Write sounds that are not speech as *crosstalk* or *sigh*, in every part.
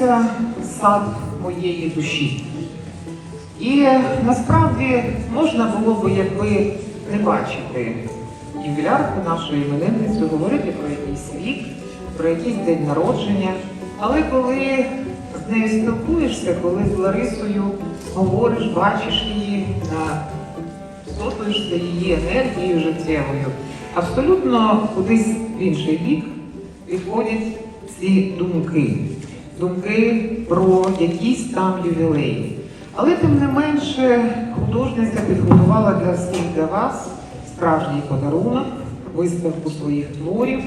називається Сад моєї душі. І насправді можна було би, якби не бачити ювілярку нашої іменинниці, говорити про якийсь вік, про якийсь день народження. Але коли з нею спілкуєшся, коли з Ларисою говориш, бачиш її, всотуєшся її енергією життєвою, абсолютно кудись в інший бік відходять ці думки. Думки про якісь там ювілеї. Але тим не менше художниця підготувала для всіх для вас справжній подарунок, виставку своїх творів.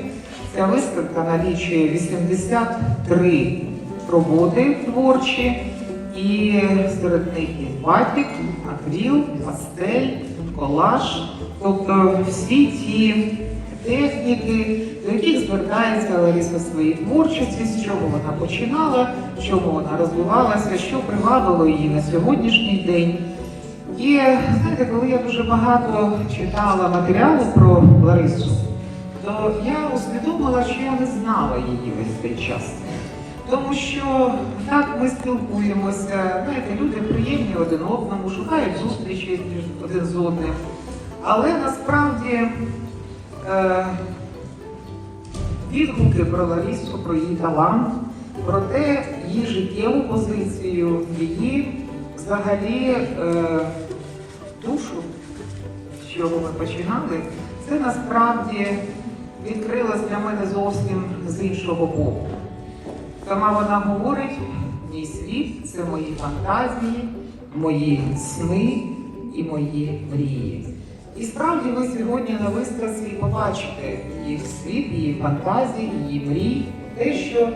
Ця виставка налічує 83 роботи творчі, і серед них є батік, акріл, пастель, колаж, тобто всі ті техніки, до яких звертається Лариса в своїй творчості, з чого вона починала, в чому вона розвивалася, що привабило її на сьогоднішній день. І знаєте, коли я дуже багато читала матеріалу про Ларису, то я усвідомила, що я не знала її весь цей час. Тому що так ми спілкуємося, знаєте, люди приємні один одному, шукають зустрічі один з одним. Але насправді е, відгуки про Ларісу, про її талант, про те, її життєву позицію, її взагалі е, душу, з чого ми починали, це насправді відкрилось для мене зовсім з іншого боку. Сама вона говорить, мій світ це мої фантазії, мої сни і мої мрії. І справді ви сьогодні на виставці побачите її світ, її фантазії, її мрії, те, що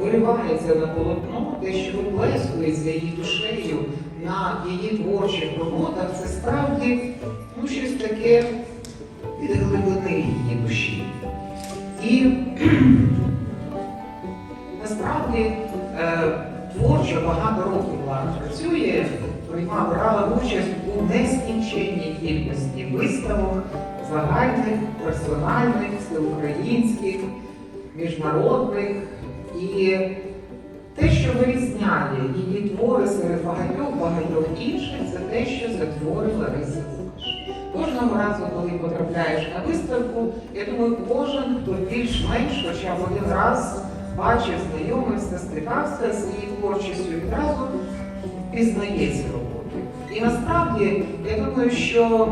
виривається на полотно, те, що виплескується її душею на її творчих роботах, це справді ну, щось таке від глибини її душі. І *clears throat* насправді е, творчо багато років вона працює, приймала брала участь у нескінченній кількості виставок, загальних, персональних, всеукраїнських, міжнародних. І те, що вирізняє її твори серед багатьох-багатьох інших, це те, що це твори Лариси Лукаш. Кожного разу, коли потрапляєш на виставку, я думаю, кожен, хто більш-менш хоча б один раз бачив, знайомився, стикався з її творчістю, відразу пізнає ці роботи. І насправді я думаю, що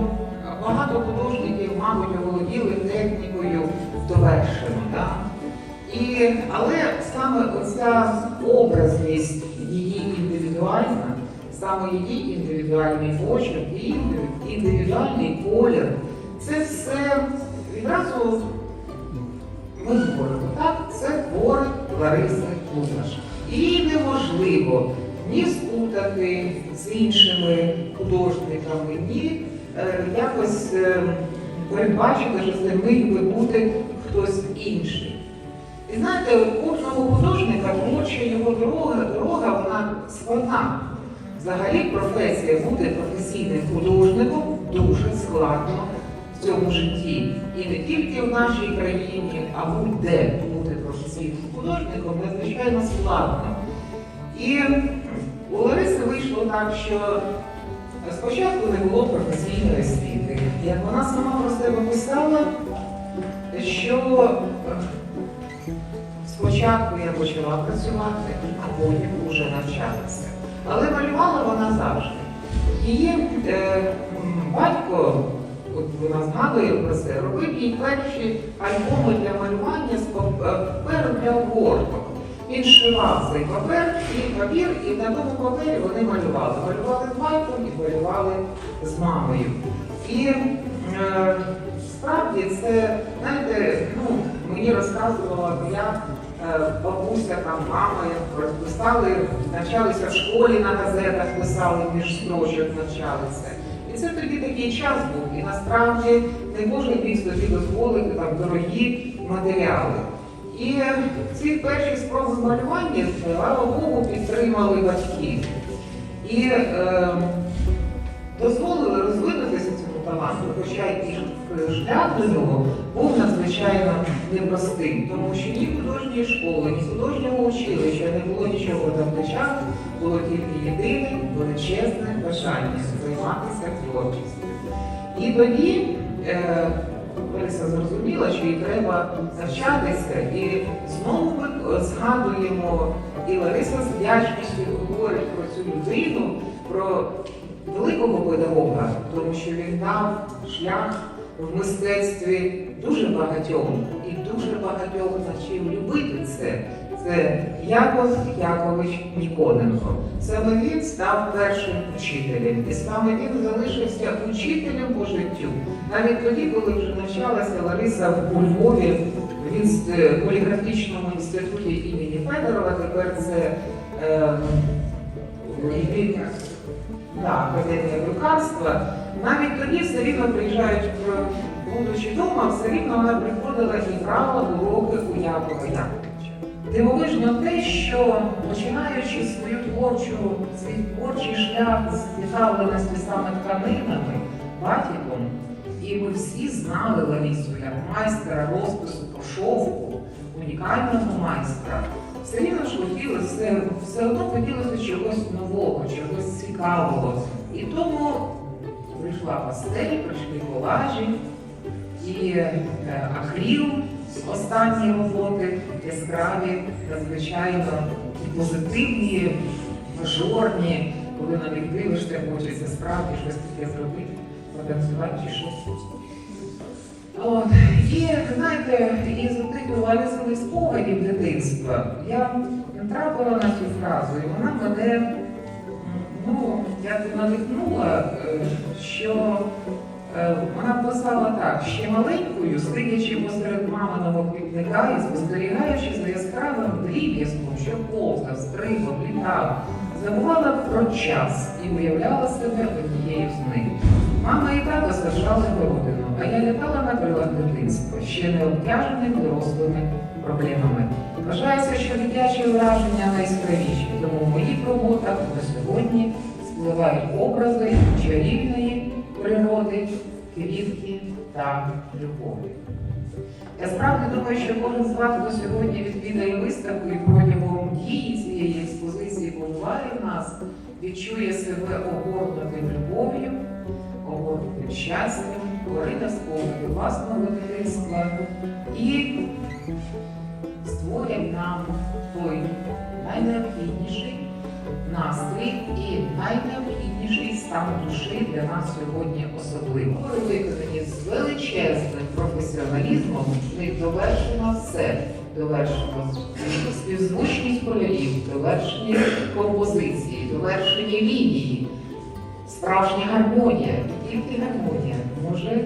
багато художників, мабуть, оволоділи технікою довершено. Да? І, але саме оця образність її індивідуальна, саме її індивідуальний почерк, її індивідуальний колір, це все відразу ми говоримо, так, це твори Лариси Лукаш. І неможливо ні спутати з іншими художниками, ні е, якось е, передбачити, що міг би бути хтось інший. І знаєте, кожного художника творча його дорога, дорога вона складна. Взагалі професія бути професійним художником дуже складно в цьому житті. І не тільки в нашій країні, а будь-де бути професійним художником надзвичайно складно. І у Лариси вийшло так, що спочатку не було професійної освіти. Як вона сама про себе писала, що спочатку я почала працювати, а потім вже навчалася. Але малювала вона завжди. Її е, батько, от вона згадує про це, робив їй перші альбоми для малювання з паперу для обгорток. Він шивав цей папер і папір, і на тому папері вони малювали. Малювали батьком і малювали з мамою. І е, справді це, знаєте, ну, мені розказувала я. Бабуся, там, мама, писали, навчалися в школі на газетах, писали між строчок, навчалися. І це тоді такий час був. І насправді не кожен міг собі дозволити там дорогі матеріали. І ці перші спроби малювання, слава Богу, підтримали батьки. І е, дозволили розвинутися цьому таланту, хоча і шлях до нього був надзвичайно непростим, тому що ні художньої школи, ні художнього училища не було нічого на плечах, було тільки єдине величезне бажання займатися творчістю. І тоді е, Лариса зрозуміла, що їй треба навчатися, і знову ми е, згадуємо, і Лариса з вдячністю говорить про цю людину, про великого педагога, тому що він дав шлях в мистецтві дуже багатьом і дуже багатьох навчив любити це. Це Яков Якович Ніконенко. Саме він став першим учителем, і саме він залишився учителем по життю. Навіть тоді, коли вже навчалася Лариса у Львові, з е, поліграфічному інституті імені Федорова, тепер це е, да, Академія друкарства. Навіть тоді все рівно приїжджають, в- будучи вдома, все рівно вона приходила і брала уроки у Якова Яковича. Дивовижно те, що починаючи свою творчу, свій творчий шлях з цікавленості саме тканинами, батіком, і ми всі знали Ларісу як майстра розпису по шовку, унікального майстра. Все рівно ж хотілося, все, одно хотілося чогось нового, чогось цікавого. І тому прийшла пастель, прийшли колажі і е, акріл з останні роботи, яскраві, надзвичайно позитивні, мажорні, коли на них дивишся, хочеться справді щось таке зробити, потанцювати чи щось. І знаєте, із тих Ларисових спогадів дитинства я натрапила на цю фразу, і вона мене ну, як надихнула, е, що вона писала так, ще маленькою, сидячи посеред маминого квітника і спостерігаючи за яскравим дріб'язком, що повзав, стрибав, літав, забувала про час і уявляла себе однією з них. Мама і тато саджали городину, а я літала на крилах дитинства, ще не обтяженим дорослими проблемами. Вважається, що дитячі враження найяскравіші, тому в моїх роботах до сьогодні спливають образи чарівної та любові. Я справді думаю, що кожен з вас до сьогодні відвідає виставку і протягом дії цієї експозиції побуває в нас, відчує себе огорнутим любов'ю, огорнутим щастям, творити спогади власного дитинства і створять нам той найнеобхідніший настрій і найнеобхідніший стан душі для нас сьогодні особливо. Виконані з величезним професіоналізмом, в них довершено все. Довершено співзвучність кольорів, довершені композиції, довершені лінії, справжня гармонія. Тільки гармонія може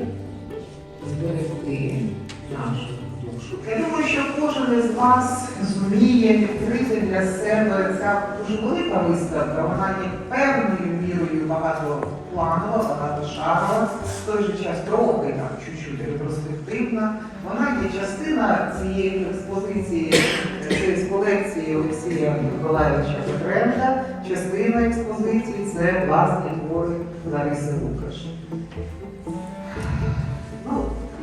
зберегти нашу. Я думаю, що кожен із вас зуміє відкрити для себе ця дуже велика виставка. Вона є певною мірою багатопланова, багатошарова, в той же час трохи так, чуть-чуть ретроспективна. Вона є частина цієї експозиції е, з колекції Олексія Миколаївича Петренка. Частина експозиції це власні твори Лариси Лукаш.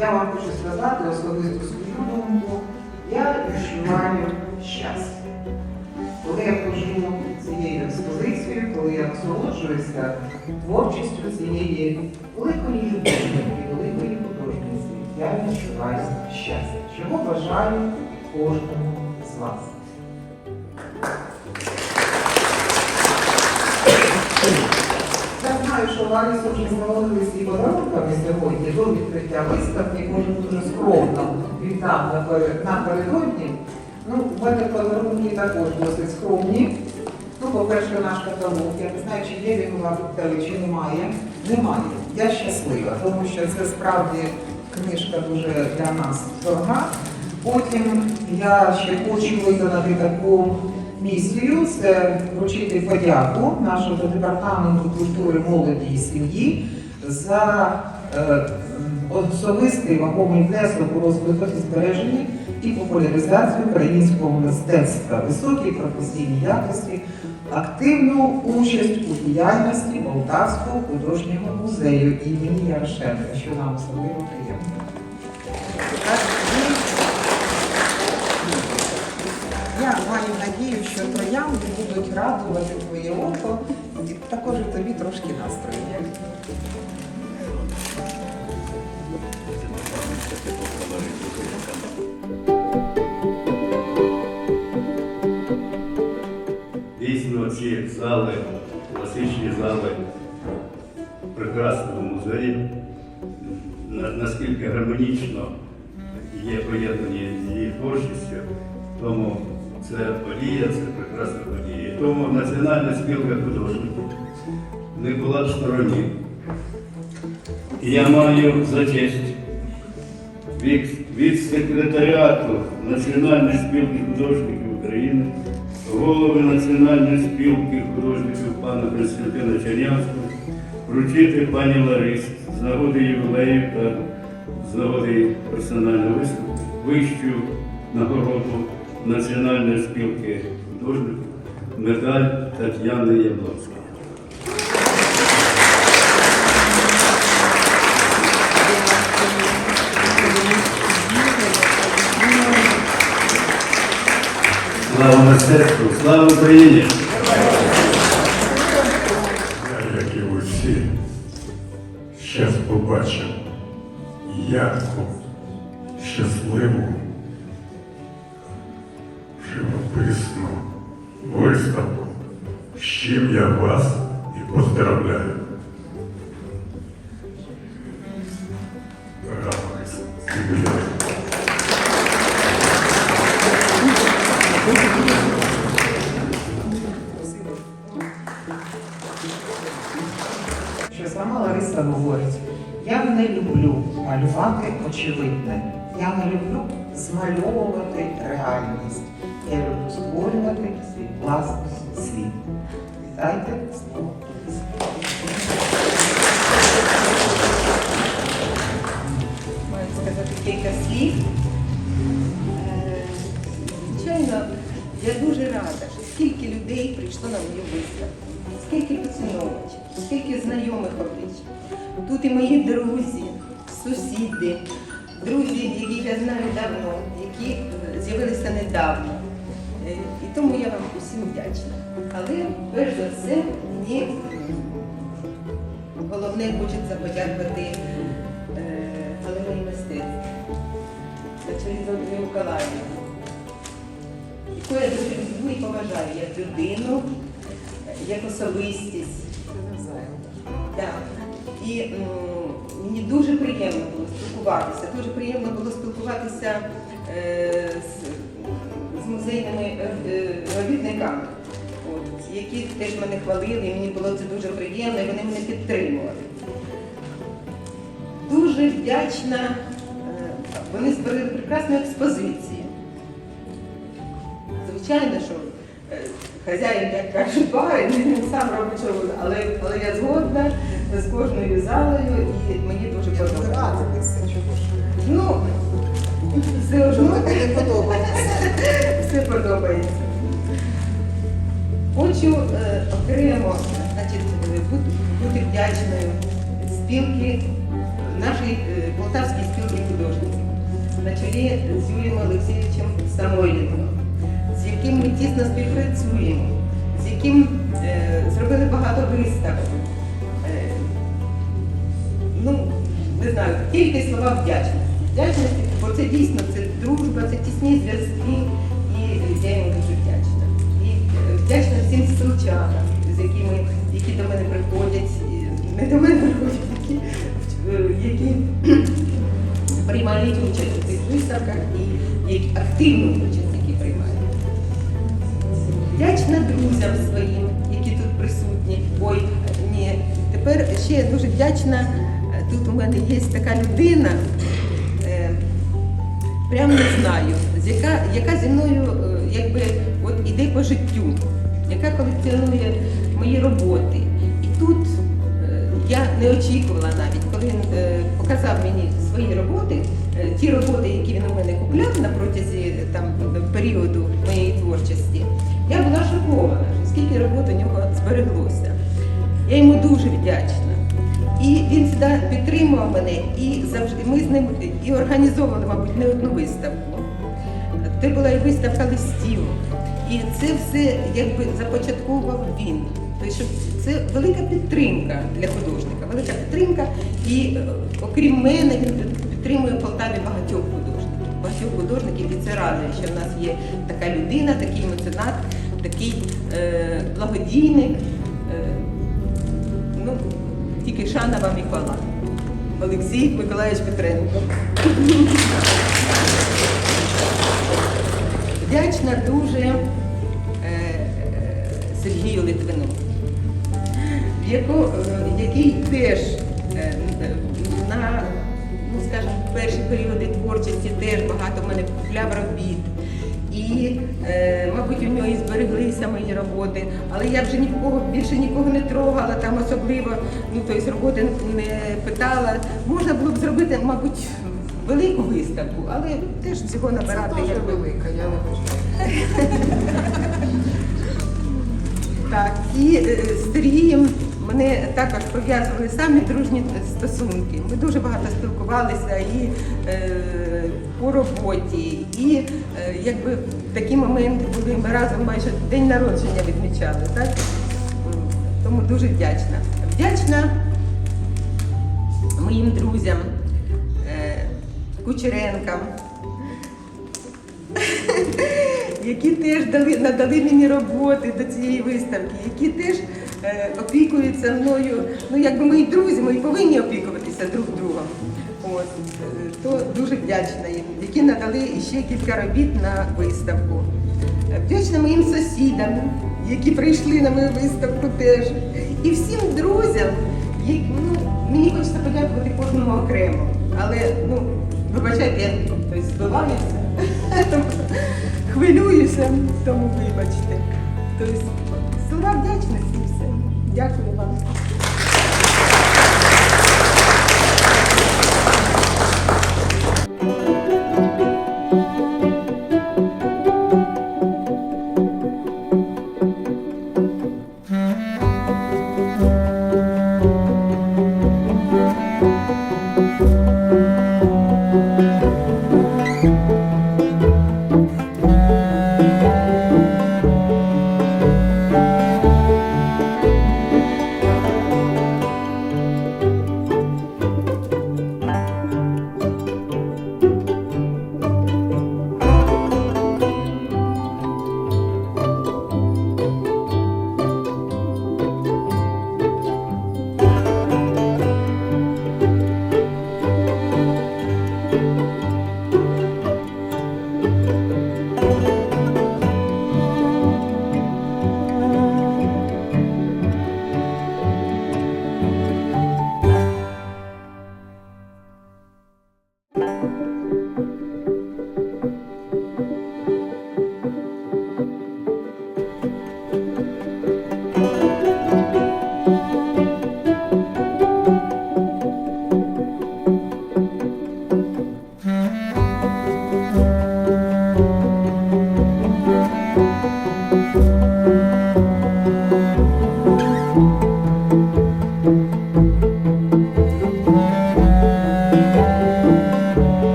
Я вам хочу сказати особисто свою думку. Я відчуваю щастя. Коли я хожу цією експозицією, коли я насолоджуюся творчістю цієї великої людини великої художниці, я відчуваю щастя, чого бажаю кожному з вас. Вже завалили свій подарунками сьогодні до відкриття виставки, може дуже скромно вітав напередодні. Ну, в мене подарунки також досить скромні. Ну, по-перше, наш каталог. Я не знаю, чи є він у вас чи немає. Немає. Я щаслива, тому що це справді книжка дуже для нас дорога. Потім я ще хочу виконати таку місію, це вручити подяку нашого департаменту культури, молоді і сім'ї за е, особистий вагомий внесок у розвиток і збереження і популяризацію українського мистецтва, високій професійній якості, активну участь у діяльності Полтавського художнього музею імені Ярошенка, що нам особливо приємно. Я маю надію, що троянди будуть радувати твоє око і також тобі трошки настрою. Дійсно, ці зали, класичні зали прекрасного музею, наскільки гармонічно є поєднані з її творчістю, тому це подія, це прекрасна подія. Тому Національна спілка художників не була в стороні. Я маю за честь від, від секретаріату Національної спілки художників України, голови Національної спілки художників пана Константина Чернявського, вручити пані Ларисі з нагоди ювілею та з нагоди персонального виступу вищу нагороду Національної спілки художників медаль Тетяни Яблонської. Слава мистецтву, слава Україні! Я, як і усі, щас побачив ярку, щасливу, виставку, з чим я вас і поздравляю. Що сама Лариса говорить, я не люблю малювати очевидне. Я не люблю змальовувати реальність. Я люблю створювати свій власний світ. Вітайте маю сказати кілька слів. Е, Звичайно, я дуже рада, що скільки людей прийшло на мою виставку, скільки поціновувачів, скільки знайомих облич. Тут і мої друзі, сусіди, друзі, яких я знаю давно, які з'явилися недавно. Е, І тому я вам усім вдячна. Але перш за все мені головне хочеться подякувати е, галереї мистецтв на чолі з Андрією Миколаївною, яку я дуже люблю і поважаю як людину, як особистість. Так. І мені дуже приємно було спілкуватися. Дуже приємно було спілкуватися е, з музейними е, е, робітниками, от, які теж мене хвалили, і мені було це дуже приємно, і вони мене підтримували. Дуже вдячна. е, Вони створили прекрасну експозицію. Звичайно, що хазяїн, як кажуть, барин, він сам робить що, але, але я згодна з кожною залою і мені дуже подобається. Ну, все одно все подобається. Хочу е, окремо значить, бути, бути вдячною спілки, нашої е, Полтавської спілки художників на чолі з Юрієм Олексійовичем Самойленко, з яким ми тісно співпрацюємо, з яким е, зробили багато виставок. Е, ну, не знаю, тільки слова вдячності. Вдячності, бо це дійсно це дружба, це тісні зв'язки, я йому дуже вдячна. І е, вдячна всім спілчанам, з якими, які до мене приходять, не до мене приходять, які, е, які *clears throat* приймають участь у цих виставках і які активну участь, які приймають. Вдячна друзям своїм, які тут присутні. Ой, ні. Тепер ще я дуже вдячна. Тут у мене є така людина, е, прям не знаю, яка, яка зі мною е, якби от іде по життю, яка колекціонує мої роботи. І тут е, я не очікувала навіть, коли він е, показав мені свої роботи, ті роботи, які він у мене купляв на протязі там періоду моєї творчості, я була шокована, скільки робот у нього збереглося. Я йому дуже вдячна. І він завжди підтримував мене і завжди ми з ним і організовували, мабуть, не одну виставку. Це була і виставка листів. І це все якби започатковував він. Тобто, це велика підтримка для художника, велика підтримка. І е, окрім мене, він підтримує в Полтаві багатьох художників. Багатьох художників, і це радує, що в нас є така людина, такий меценат, такий е, благодійник. Е, ну, тільки шана вам і хвала. Олексій Миколаївич Петренко. Вдячна дуже е, е, Сергію Литвину, е, який теж на, ну скажімо, перші періоди творчості теж багато в мене купляв робіт. І, мабуть, у нього і збереглися мої роботи, але я вже нікого більше нікого не трогала, там особливо ну, тобто, роботи не питала. Можна було б зробити, мабуть, велику виставку, але теж цього набирати Це якби. велика, я не кажу. *laughs* Так, і е, з Сергієм мене також пов'язували самі дружні стосунки. Ми дуже багато спілкувалися і е, по роботі, і е, якби такі моменти були, ми разом майже день народження відмічали. Так? Тому дуже вдячна. Вдячна моїм друзям, Кучеренкам, які теж дали, надали мені роботи до цієї виставки, які теж е, опікуються мною, ну якби мої друзі, ми повинні опікуватися друг другом. От, е, то дуже вдячна їм, які надали ще кілька робіт на виставку. Е, Вдячна моїм сусідам, які прийшли на мою виставку теж. І всім друзям, які, ну, мені хочеться подякувати кожному окремо. Але ну, вибачайте, я тобто, збиваюся, хвилююся, тому вибачте. Тобто, слова вдячності і все. Дякую вам.